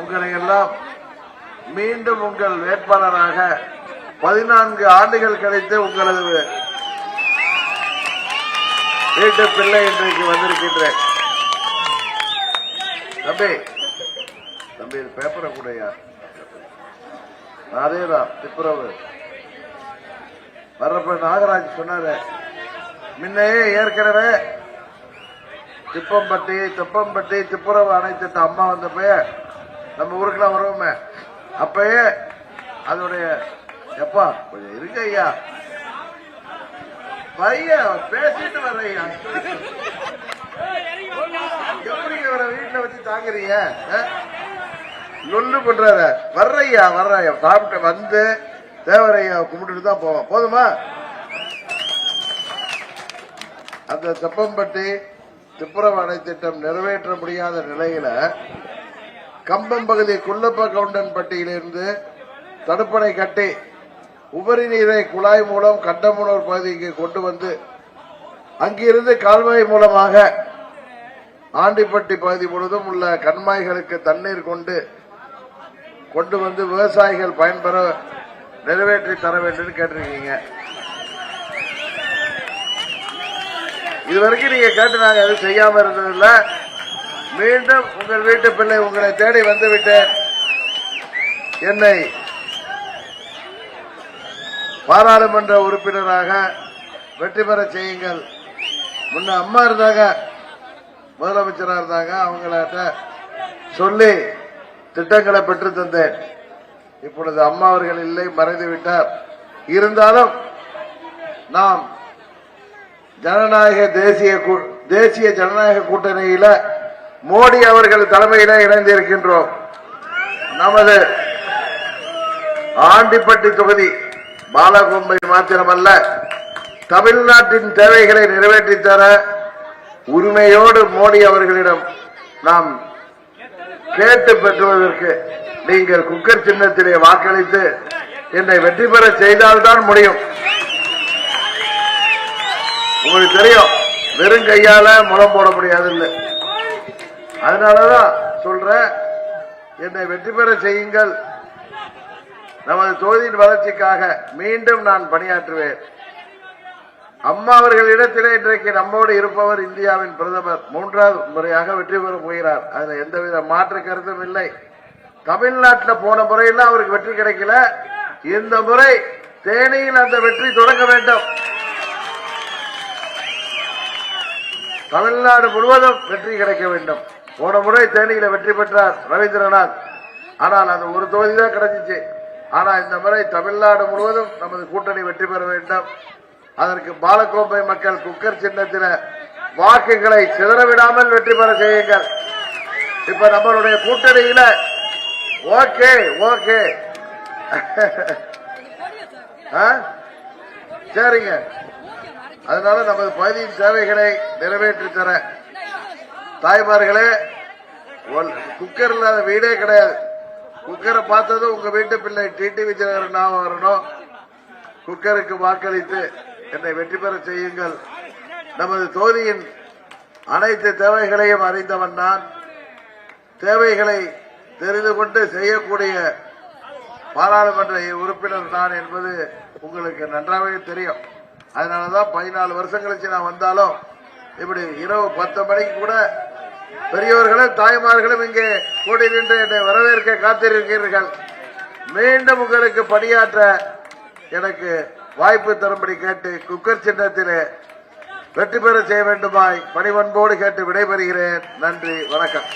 உங்களை எல்லாம் மீண்டும் உங்கள் வேட்பாளராக பதினான்கு ஆண்டுகள் கழித்து உங்களது வீட்டு பிள்ளை இன்றைக்கு வந்திருக்கின்றேன். தம்பி தம்பி பேப்பரை கூடயா? அதேதான் துப்புரவு வர்றப்ப நாகராஜ் சொன்னாரு முன்னையே ஏற்கனவே திப்பம்பட்டி திப்பம்பட்டி திப்புரவு அணைத்திட்ட அம்மா வந்தப்ப நம்ம ஊருக்குலாம் வருவோமே. அப்பயே அதோடைய எப்பா கொஞ்சம் இருக்கு ஐயா. பையன் பேசிட்டு வர்றையா எப்படி இவரை வீட்டுல வச்சு தாங்குறீங்க? நொல்லு லொல்லு வர்றையா வர்றையா சாப்பிட்டு வந்து தேவரையா கும்பிட்டுட்டு தான் போவோம் போதுமா? அந்த செப்பம்பட்டி துப்புரவு அணை திட்டம் நிறைவேற்ற முடியாத நிலையில கம்பம் பகுதி குள்ளப்ப கவுண்டன் பட்டியிலிருந்து தடுப்பணை கட்டி உபரி நீரை குழாய் மூலம் கண்டமுனூர் பகுதிக்கு கொண்டு வந்து அங்கிருந்து கால்வாய் மூலமாக ஆண்டிப்பட்டி பகுதி முழுவதும் உள்ள கண்மாய்களுக்கு தண்ணீர் கொண்டு கொண்டு வந்து விவசாயிகள் பயன்பெற நிறைவேற்றி தர வேண்டும் கேட்டிருக்கீங்க. இது வரைக்கும் நீங்க கேட்டு நாங்க எதுவும் செய்யாம இருந்ததில்லை. மீண்டும் உங்கள் வீட்டு பிள்ளை உங்களை தேடி வந்துவிட்டேன் என்னை பாராளுமன்ற உறுப்பினராக வெற்றி பெற செய்யுங்கள். முன்ன அம்மா இருந்தாங்க முதலமைச்சராக இருந்தாங்க அவங்கள்ட்ட சொல்லி திட்டங்களை பெற்று தந்தேன். இப்பொழுது அம்மா அவர்கள் இல்லை மறைந்து விட்டார். இருந்தாலும் நாம் ஜனநாயக தேசிய கூ- தேசிய ஜனநாயக கூட்டணியில மோடி அவர்கள் தலைமையில இணைந்திருக்கின்றோம். நமது ஆண்டிப்பட்டி தொகுதி பாலகோம்பை மாத்திரமல்ல தமிழ்நாட்டின் தேவைகளை நிறைவேற்றித் தர உரிமையோடு மோடி அவர்களிடம் நாம் கேட்டு பெற்றுவதற்கு நீங்கள் குக்கர் சின்னத்திலே வாக்களித்து என்னை வெற்றி பெற செய்தால்தான் முடியும். உங்களுக்கு தெரியும் வெறும் கையால முளம் போட முடியாது இல்லை அதனாலதான் சொல்றேன் என்னை வெற்றி பெற செய்யுங்கள். நமது தொகுதியின் வளர்ச்சிக்காக மீண்டும் நான் பணியாற்றுவேன். அம்மா அவர்கள் இடத்திலே இன்றைக்கு நம்மோடு இருப்பவர் இந்தியாவின் பிரதமர். மூன்றாவது முறையாக வெற்றி பெற போகிறார். அதுல எந்தவித மாற்று கருத்தும் இல்லை. தமிழ்நாட்டில் போன முறையெல்லாம் அவருக்கு வெற்றி கிடைக்கல. இந்த முறை தேனியில் அந்த வெற்றி தொடங்க வேண்டும். தமிழ்நாடு முழுவதும் வெற்றி கிடைக்க வேண்டும். போன முறை தேனியில வெற்றி பெற்றார் ரவீந்திரநாத். ஆனால் அது ஒரு தொகுதி தான் கிடைச்சிச்சு. ஆனா இந்த முறை தமிழ்நாடு முழுவதும் நமது கூட்டணி வெற்றி பெற வேண்டும். அதற்கு பாலக்கோம்பை மக்கள் குக்கர் சின்னத்தில வாக்குகளை சிதறவிடாமல் வெற்றி பெற செய்யுங்கள். இப்ப நம்மளுடைய கூட்டணியில ஓகே ஓகே. ஆ? சரிங்க. அதனால நமது பகுதியின் தேவைகளை நிறைவேற்றி தர தாய்மார்களே குக்கர் இல்லாத வீடே கிடையாது. குக்கரை பார்த்ததும் உங்க வீட்டு பிள்ளை டிடி விஜயநகர் நாம வரணும். குக்கருக்கு வாக்களித்து என்னை வெற்றி பெற செய்யுங்கள். நமது தொகுதியின் அனைத்து தேவைகளையும் அறிந்தவன் நான். தேவைகளை தெரிந்து கொண்டு செய்யக்கூடிய பாராளுமன்ற உறுப்பினர் நான் என்பது உங்களுக்கு நன்றாகவே தெரியும். அதனாலதான் பதினாலு வருஷம் கழிச்சு நான் வந்தாலும் இப்படி இரவு பத்து மணிக்கு கூட பெரியவர்களும் தாய்மார்களும் இங்கே கூடி நின்று என்னை வரவேற்க காத்திருக்கிறீர்கள். மீண்டும் உங்களுக்கு பணியாற்ற எனக்கு வாய்ப்பு தரும்படி கேட்டு குக்கர் சின்னத்திலே வெற்றி பெற செய்ய வேண்டுமாய் பணிவன்போடு கேட்டு விடைபெறுகிறேன். நன்றி வணக்கம்.